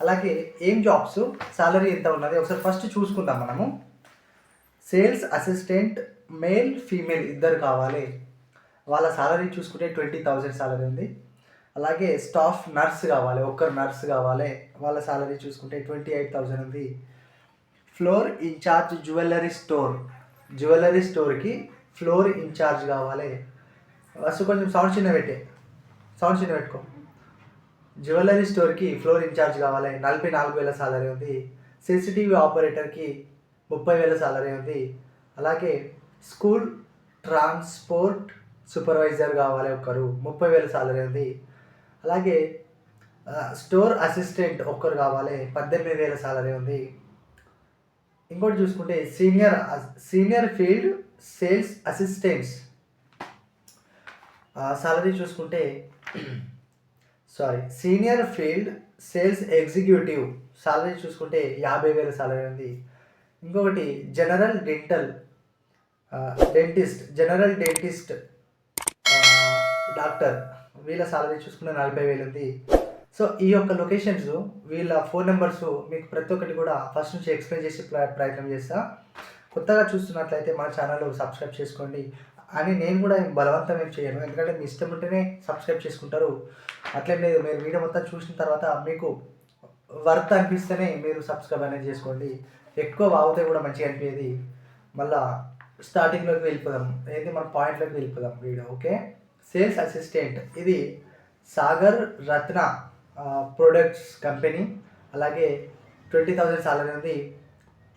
అలాగే ఏం jobs? Salary ఎంత ఉన్నది? ఒకసారి ఫస్ట్ చూసుకుందాం మనము. సేల్స్ అసిస్టెంట్ మేల్ ఫీమేల్ ఇద్దరు కావాలి. వాళ్ళ సాలరీ చూసుకుంటే ట్వంటీ థౌజండ్ సాలరీ ఉంది. అలాగే స్టాఫ్ నర్స్ కావాలి ఒక్కరు నర్స్ కావాలి. వాళ్ళ సాలరీ చూసుకుంటే ట్వంటీ ఎయిట్ థౌజండ్ ఉంది. Floor incharge jewellery store. Jewellery స్టోర్కి ఫ్లోర్ ఇన్ఛార్జ్ కావాలి. ఫస్ట్ కొంచెం సౌండ్ చిన్న పెట్టే. సౌండ్ చిన్న పెట్టుకో. జ్యువెలరీ స్టోర్కి ఫ్లోర్ ఇన్ఛార్జ్ కావాలి. నలభై నాలుగు వేల సాలరీ ఉంది. సీసీటీవీ ఆపరేటర్కి ముప్పై వేల సాలరీ ఉంది. అలాగే స్కూల్ ట్రాన్స్పోర్ట్ సూపర్వైజర్ కావాలి ఒకరు ముప్పై వేల సాలరీ ఉంది. అలాగే స్టోర్ అసిస్టెంట్ ఒక్కరు కావాలి. పద్దెనిమిది వేల సాలరీ ఉంది. ఇంకోటి చూసుకుంటే senior senior field sales assistants. Salary చూసుకుంటే sorry senior field sales executive salary చూసుకుంటే యాభై వేల సాలరీ ఉంది. ఇంకొకటి general dental dentist general dentist doctor వీళ్ళ సాలరీ చూసుకుంటే నలభై వేలు ఉంది. సో ఈ యొక్క లొకేషన్స్ వీళ్ళ ఫోన్ నెంబర్స్ మీకు ప్రతి ఒక్కటి కూడా ఫస్ట్ నుంచి ఎక్స్ప్లెయిన్ చేసి ప్రయత్నం చేస్తా. కొత్తగా చూస్తున్నట్లయితే మా ఛానల్ సబ్స్క్రైబ్ చేసుకోండి. అని నేను కూడా బలవంతం ఏం చేయను. ఎందుకంటే మీ ఇష్టం ఉంటేనే సబ్స్క్రైబ్ చేసుకుంటారు. అట్లేం లేదు మీరు వీడియో మొత్తం చూసిన తర్వాత మీకు వర్త్ అనిపిస్తేనే మీరు సబ్స్క్రైబ్ అనేది చేసుకోండి. ఎక్కువ వాగితే కూడా మంచిగా అనిపించేది మళ్ళా స్టార్టింగ్లోకి వెళ్ళిపోదాం. ఏంటి? మన పాయింట్లోకి వెళ్ళిపోదాం వీడియో ఓకే? సేల్స్ అసిస్టెంట్ ఇది సాగర్ రత్న ప్రొడక్ట్స్ కంపెనీ అలాగే ట్వంటీ థౌజండ్ సాలరీ ఉంది.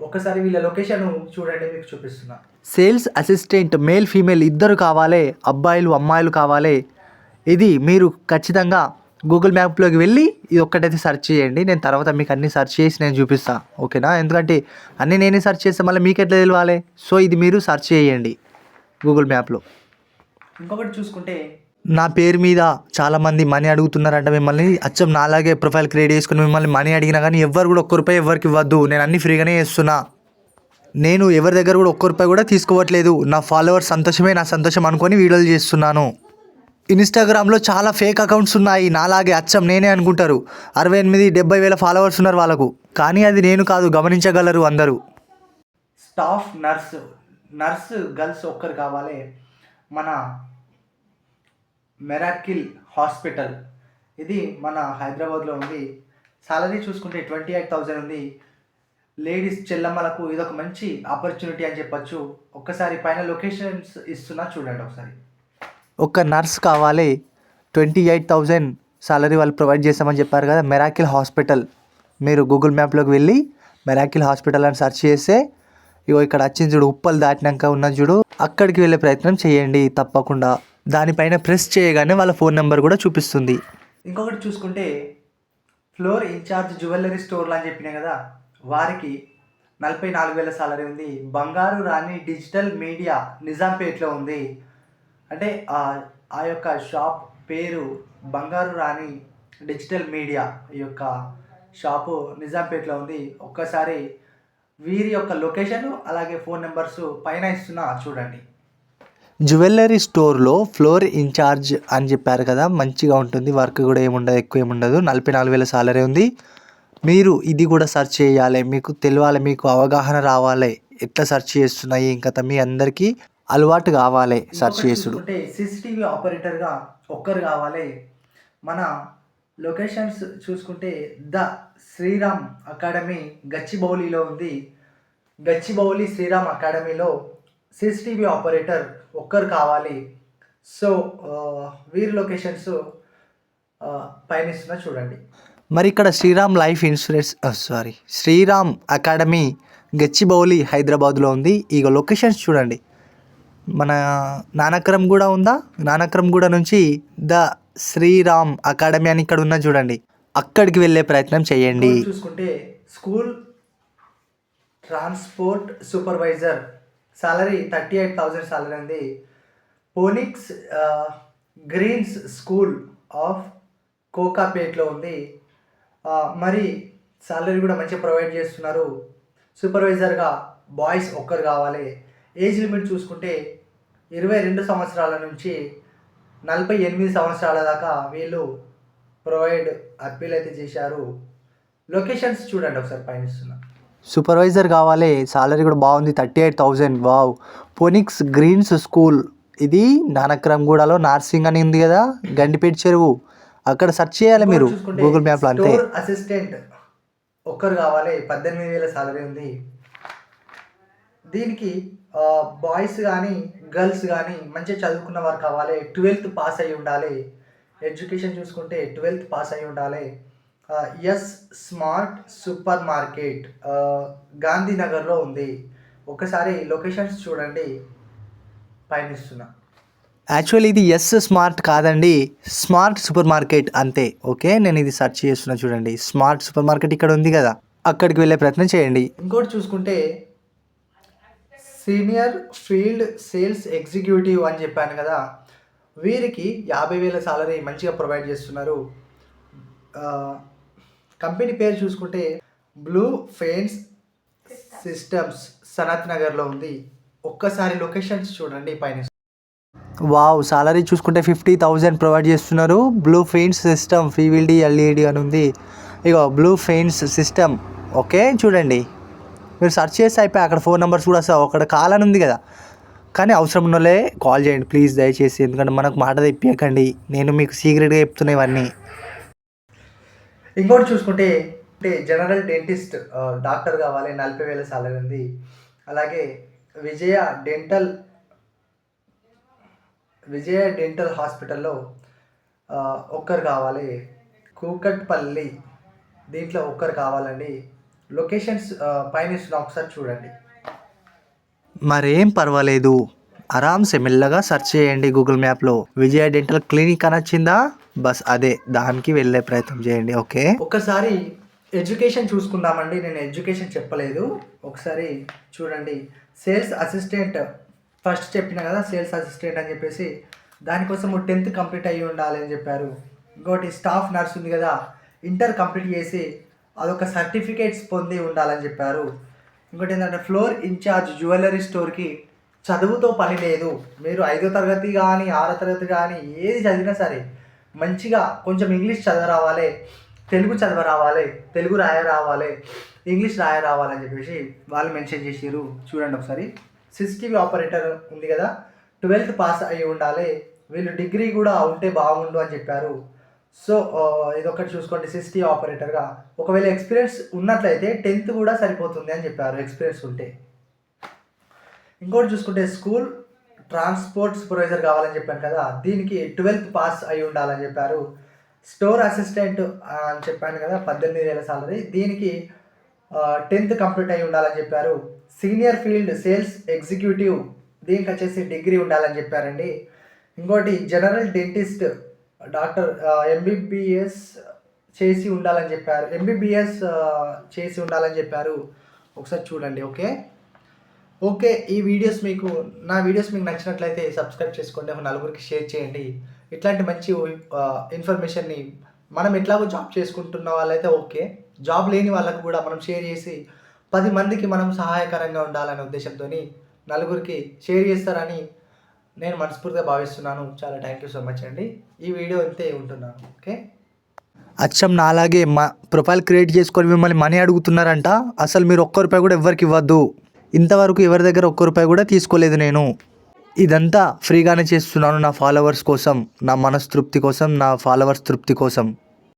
ఒకసారి వీళ్ళ లొకేషన్ చూడండి మీకు చూపిస్తున్నా. సేల్స్ అసిస్టెంట్ మేల్ ఫీమేల్ ఇద్దరు కావాలి అబ్బాయిలు అమ్మాయిలు కావాలి. ఇది మీరు ఖచ్చితంగా గూగుల్ మ్యాప్లోకి వెళ్ళి ఇది ఒక్కటైతే సెర్చ్ చేయండి. నేను తర్వాత మీకు అన్ని సెర్చ్ చేసి నేను చూపిస్తా. ఓకేనా? ఎందుకంటే అన్నీ నేనే సెర్చ్ చేస్తే మళ్ళీ మీకు ఎట్లా తెలియాలి? సో ఇది మీరు సెర్చ్ చేయండి గూగుల్ మ్యాప్లో. ఇంకొకటి చూసుకుంటే నా పేరు మీద చాలామంది మనీ అడుగుతున్నారంట మిమ్మల్ని. అచ్చం నాలాగే ప్రొఫైల్ క్రియేట్ చేసుకుని మిమ్మల్ని మనీ అడిగినా కానీ ఎవరు కూడా ఒక్క రూపాయి ఎవరికి ఇవ్వద్దు. నేను అన్ని ఫ్రీగానే చేస్తున్నా. నేను ఎవరి దగ్గర కూడా ఒక్క రూపాయి కూడా తీసుకోవట్లేదు. నా ఫాలోవర్స్ సంతోషమే నా సంతోషం అనుకొని వీడియోలు చేస్తున్నాను. ఇన్స్టాగ్రామ్లో చాలా ఫేక్ అకౌంట్స్ ఉన్నాయి. నాలాగే అచ్చం నేనే అనుకుంటారు. అరవై ఎనిమిది డెబ్బై వేల ఫాలోవర్స్ ఉన్నారు వాళ్ళకు. కానీ అది నేను కాదు గమనించగలరు అందరూ. స్టాఫ్ నర్స్ నర్స్ గర్ల్స్ ఒక్కరు కావాలి. మన మెరాకిల్ హాస్పిటల్. ఇది మన హైదరాబాద్లో ఉంది. సాలరీ చూసుకుంటే ట్వంటీ ఎయిట్ థౌజండ్ ఉంది. లేడీస్ చెల్లమ్మలకు ఇది ఒక మంచి ఆపర్చునిటీ అని చెప్పొచ్చు. ఒక్కసారి పైన లొకేషన్స్ ఇస్తున్నా చూడండి ఒకసారి. ఒక నర్స్ కావాలి. ట్వంటీ ఎయిట్ థౌజండ్ సాలరీ వాళ్ళు ప్రొవైడ్ చేస్తామని చెప్పారు కదా మెరాకిల్ హాస్పిటల్. మీరు గూగుల్ మ్యాప్లోకి వెళ్ళి మెరాకిల్ హాస్పిటల్ అని సెర్చ్ చేస్తే ఇగో ఇక్కడ వచ్చింది చూడు ఉప్పలు దాటినాక ఉన్న చూడు అక్కడికి వెళ్ళే ప్రయత్నం చేయండి తప్పకుండా. దానిపైన ప్రెస్ చేయగానే వాళ్ళ ఫోన్ నెంబర్ కూడా చూపిస్తుంది. ఇంకొకటి చూసుకుంటే ఫ్లోర్ ఇన్ఛార్జ్ జ్యువెలరీ స్టోర్లు అని చెప్పినా కదా వారికి నలభై నాలుగు వేల సాలరీ ఉంది. బంగారు రాణి డిజిటల్ మీడియా నిజాంపేట్లో ఉంది. అంటే ఆ ఆ యొక్క షాప్ పేరు బంగారు రాణి డిజిటల్ మీడియా ఈ యొక్క షాపు నిజాంపేట్లో ఉంది. ఒక్కసారి వీరి యొక్క లొకేషన్ అలాగే ఫోన్ నెంబర్స్ పైన ఇస్తున్నా చూడండి. జ్యువెలరీ స్టోర్లో ఫ్లోర్ ఇన్ఛార్జ్ అని చెప్పారు కదా మంచిగా ఉంటుంది వర్క్ కూడా ఏముండదు ఎక్కువ ఏముండదు నలభై నాలుగు వేల సాలరీ ఉంది. మీరు ఇది కూడా సెర్చ్ చేయాలి మీకు తెలియాలి మీకు అవగాహన రావాలి ఎట్లా సెర్చ్ చేస్తున్నాయి ఇంకా మీ అందరికీ అలవాటు కావాలి సెర్చ్ చేసుడు. సీసీటీవీ ఆపరేటర్గా ఒక్కరు కావాలి. మన లొకేషన్స్ చూసుకుంటే ద శ్రీరామ్ అకాడమీ గచ్చిబౌలిలో ఉంది. గచ్చిబౌలి శ్రీరామ్ అకాడమీలో సీసీటీవీ ఆపరేటర్ ఒక్కరు కావాలి. సో వీరి లొకేషన్స్ ఇస్తున్నా చూడండి. మరి ఇక్కడ Sriram life insurance sorry Sriram academy Gachibowli హైదరాబాద్లో ఉంది. ఇక లొకేషన్స్ చూడండి. మన నానక్రమ్ కూడా ఉందా? నానక్రమ్ కూడా నుంచి ద శ్రీరామ్ అకాడమీ అని ఇక్కడ ఉన్న చూడండి. అక్కడికి వెళ్ళే ప్రయత్నం చేయండి. చూసుకుంటే school transport supervisor salary thirty eight thousand salary ఉంది. పోనిక్స్ గ్రీన్స్ స్కూల్ ఆఫ్ కోకాపేట్లో ఉంది. మరి సాలరీ కూడా మంచిగా ప్రొవైడ్ చేస్తున్నారు. సూపర్వైజర్గా బాయ్స్ ఒక్కరు కావాలి. ఏజ్ లిమిట్ చూసుకుంటే ఇరవై రెండు సంవత్సరాల నుంచి నలభై ఎనిమిది సంవత్సరాల దాకా వీళ్ళు ప్రొవైడ్ అప్పీల్ అయితే చేశారు. లొకేషన్స్ చూడండి ఒకసారి పయనిస్తున్నారు సూపర్వైజర్ కావాలి సాలరీ కూడా బాగుంది thirty eight thousand wow. Phoenix greens school ఇది నానక్రమ్గూడలో నార్సింగ్ అని ఉంది కదా గండిపేట చెరువు. అక్కడ సెర్చ్ చేయాలి మీరు గూగుల్ మ్యాప్లో అంతే. అసిస్టెంట్ ఒక్కరు కావాలి పద్దెనిమిది వేల సాలరీ ఉంది. దీనికి బాయ్స్ కానీ గర్ల్స్ కానీ మంచిగా చదువుకున్న వారు కావాలి ట్వెల్త్ పాస్ అయి ఉండాలి. ఎడ్యుకేషన్ చూసుకుంటే ట్వెల్త్ పాస్ అయి ఉండాలి. ఎస్ స్మార్ట్ సూపర్ మార్కెట్ గాంధీనగర్లో ఉంది. ఒకసారి లొకేషన్స్ చూడండి. పైన ఇస్తున్నా యాక్చువల్లీ ఇది ఎస్ స్మార్ట్ కాదండి. స్మార్ట్ సూపర్ మార్కెట్ అంతే ఓకే నేను ఇది సెర్చ్ చేస్తున్నా చూడండి. స్మార్ట్ సూపర్ మార్కెట్ ఇక్కడ ఉంది కదా. అక్కడికి వెళ్ళే ప్రయత్నం చేయండి. ఇంకోటి చూసుకుంటే సీనియర్ ఫీల్డ్ సేల్స్ ఎగ్జిక్యూటివ్ అని చెప్పాను కదా. వీరికి యాభై వేల సాలరీ మంచిగా ప్రొవైడ్ చేస్తున్నారు. ఆ, కంపెనీ పేరు చూసుకుంటే బ్లూ ఫెయిన్స్ సిస్టమ్స్ సనత్ నగర్లో ఉంది. ఒక్కసారి లొకేషన్స్ చూడండి పైన. వావ్ సాలరీ చూసుకుంటే ఫిఫ్టీ థౌజండ్ ప్రొవైడ్ చేస్తున్నారు. బ్లూ ఫెయిన్స్ సిస్టమ్ ఫీవిల్డి ఎల్ఈడి అని ఉంది. ఇగో బ్లూ ఫెయిన్స్ సిస్టమ్. ఓకే చూడండి. మీరు సెర్చ్ చేస్తే అయిపోయి అక్కడ ఫోన్ నెంబర్స్ కూడా వస్తాయి. అక్కడ కాల్ అని ఉంది కదా. కానీ అవసరం ఉన్నోలే కాల్ చేయండి. ప్లీజ్ దయచేసి. ఎందుకంటే మనకు మాట తెప్పియకండి. నేను మీకు సీక్రెట్గా చెప్తున్నా ఇవన్నీ. ఇంకోటి చూసుకుంటే అంటే జనరల్ డెంటిస్ట్ డాక్టర్ కావాలి నలభై వేల సాలరీ ఉంది. అలాగే విజయ డెంటల్ విజయ డెంటల్ హాస్పిటల్లో ఒక్కరు కావాలి. కూకట్పల్లి దీంట్లో ఒక్కరు కావాలండి. లొకేషన్స్ పైన ఒకసారి చూడండి. మరేం పర్వాలేదు. ఆరామ్సే మెల్లగా సెర్చ్ చేయండి గూగుల్ మ్యాప్లో. విజయ డెంటల్ క్లినిక్ అని వచ్చిందా? బస్ అదే దానికి వెళ్ళే ప్రయత్నం చేయండి ఓకే? ఒకసారి ఎడ్యుకేషన్ చూసుకుందామండి నేను ఎడ్యుకేషన్ చెప్పలేదు. ఒకసారి చూడండి. సేల్స్ అసిస్టెంట్ ఫస్ట్ చెప్పిన కదా సేల్స్ అసిస్టెంట్ అని చెప్పేసి దానికోసం టెన్త్ కంప్లీట్ అయ్యి ఉండాలి అని చెప్పారు. ఇంకోటి స్టాఫ్ నర్స్ ఉంది కదా ఇంటర్ కంప్లీట్ చేసి అదొక సర్టిఫికేట్స్ పొంది ఉండాలని చెప్పారు. ఇంకోటి ఏంటంటే ఫ్లోర్ ఇన్ఛార్జ్ జ్యువెలరీ స్టోర్కి చదువుతో పని లేదు. మీరు ఐదో తరగతి కానీ ఆరో తరగతి కానీ ఏది చదివినా సరే మంచిగా కొంచెం ఇంగ్లీష్ చదవ రావాలి తెలుగు చదవ రావాలి తెలుగు రాయ రావాలి ఇంగ్లీష్ రాయ రావాలని చెప్పేసి వాళ్ళు మెన్షన్ చేసారు చూడండి ఒకసారి. సిసిటీవీ ఆపరేటర్ ఉంది కదా ట్వెల్త్ పాస్ అయి ఉండాలి. వీళ్ళు డిగ్రీ కూడా ఉంటే బాగుండు అని చెప్పారు. సో ఇదొకటి చూసుకోండి సిసిటీవీ ఆపరేటర్గా. ఒకవేళ ఎక్స్పీరియన్స్ ఉన్నట్లయితే టెన్త్ కూడా సరిపోతుంది అని చెప్పారు. ఎక్స్పీరియన్స్ ఉంటే. ఇంకోటి చూసుకుంటే స్కూల్ ట్రాన్స్పోర్ట్ సూపర్వైజర్ కావాలని చెప్పాను కదా దీనికి ట్వెల్త్ పాస్ అయి ఉండాలని చెప్పారు. స్టోర్ అసిస్టెంట్ అని చెప్పాను కదా పద్దెనిమిది వేల సాలరీ. దీనికి టెన్త్ కంప్లీట్ అయి ఉండాలని చెప్పారు. సీనియర్ ఫీల్డ్ సేల్స్ ఎగ్జిక్యూటివ్ దీనికి వచ్చేసి డిగ్రీ ఉండాలని చెప్పారండి. ఇంకోటి జనరల్ డెంటిస్ట్ డాక్టర్ ఎంబీబీఎస్ చేసి ఉండాలని చెప్పారు. ఎంబీబీఎస్ చేసి ఉండాలని చెప్పారు. ఒకసారి చూడండి ఓకే? ఓకే ఈ వీడియోస్ మీకు నా వీడియోస్ మీకు నచ్చినట్లయితే సబ్స్క్రైబ్ చేసుకోండి నలుగురికి షేర్ చేయండి. ఇట్లాంటి మంచి ఇన్ఫర్మేషన్ని మనం ఎట్లాగో జాబ్ చేసుకుంటున్న వాళ్ళైతే ఓకే. జాబ్ లేని వాళ్ళకు కూడా మనం షేర్ చేసి పది మందికి మనం సహాయకరంగా ఉండాలనే ఉద్దేశంతో నలుగురికి షేర్ చేస్తారని నేను మనస్ఫూర్తిగా భావిస్తున్నాను. చాలా థ్యాంక్ యూ సో మచ్ అండి. ఈ వీడియో అంతే ఉంటున్నాను ఓకే? అచ్చం నాలాగే మా ప్రొఫైల్ క్రియేట్ చేసుకొని మిమ్మల్ని మనీ అడుగుతున్నారంట. అసలు మీరు ఒక్క రూపాయి కూడా ఎవరికి ఇవ్వద్దు. ఇంతవరకు ఎవరి దగ్గర ఒక్క రూపాయి కూడా తీసుకోలేదు నేను. ఇదంతా ఫ్రీగానే చేస్తున్నాను నా ఫాలోవర్స్ కోసం నా మనస్తృప్తి కోసం నా ఫాలోవర్స్ తృప్తి కోసం.